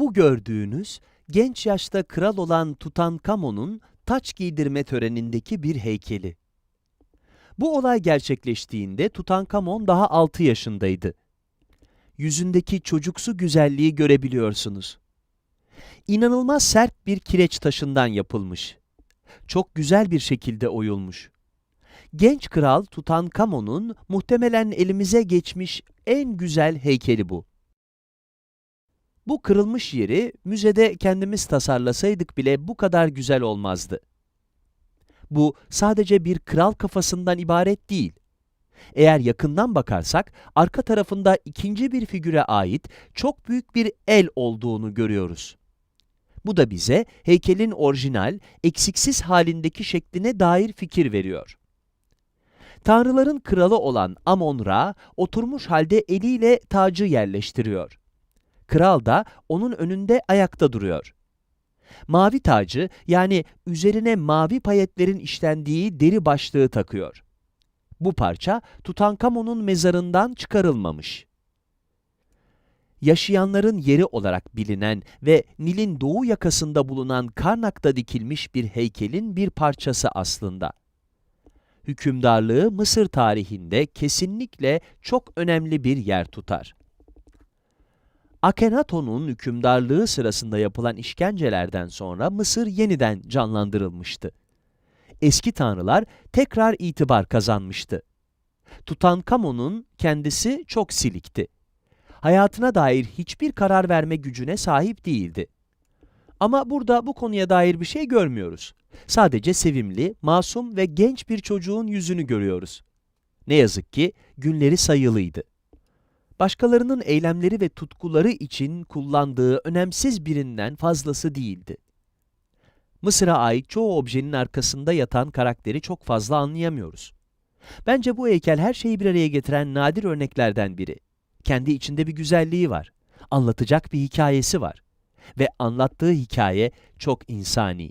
Bu gördüğünüz genç yaşta kral olan Tutankamon'un taç giydirme törenindeki bir heykeli. Bu olay gerçekleştiğinde Tutankamon daha 6 yaşındaydı. Yüzündeki çocuksu güzelliği görebiliyorsunuz. İnanılmaz sert bir kireç taşından yapılmış. Çok güzel bir şekilde oyulmuş. Genç kral Tutankamon'un muhtemelen elimize geçmiş en güzel heykeli bu. Bu kırılmış yeri müzede kendimiz tasarlasaydık bile bu kadar güzel olmazdı. Bu sadece bir kral kafasından ibaret değil. Eğer yakından bakarsak arka tarafında ikinci bir figüre ait çok büyük bir el olduğunu görüyoruz. Bu da bize heykelin orijinal, eksiksiz halindeki şekline dair fikir veriyor. Tanrıların kralı olan Amon-Ra oturmuş halde eliyle tacı yerleştiriyor. Kral da onun önünde ayakta duruyor. Mavi tacı yani üzerine mavi payetlerin işlendiği deri başlığı takıyor. Bu parça Tutankamon'un mezarından çıkarılmamış. Yaşayanların yeri olarak bilinen ve Nil'in doğu yakasında bulunan Karnak'ta dikilmiş bir heykelin bir parçası aslında. Hükümdarlığı Mısır tarihinde kesinlikle çok önemli bir yer tutar. Akhenaton'un hükümdarlığı sırasında yapılan işkencelerden sonra Mısır yeniden canlandırılmıştı. Eski tanrılar tekrar itibar kazanmıştı. Tutankamon'un kendisi çok silikti. Hayatına dair hiçbir karar verme gücüne sahip değildi. Ama burada bu konuya dair bir şey görmüyoruz. Sadece sevimli, masum ve genç bir çocuğun yüzünü görüyoruz. Ne yazık ki günleri sayılıydı başkalarının eylemleri ve tutkuları için kullandığı önemsiz birinden fazlası değildi. Mısır'a ait çoğu objenin arkasında yatan karakteri çok fazla anlayamıyoruz. Bence bu heykel her şeyi bir araya getiren nadir örneklerden biri. Kendi içinde bir güzelliği var. Anlatacak bir hikayesi var. Ve anlattığı hikaye çok insani.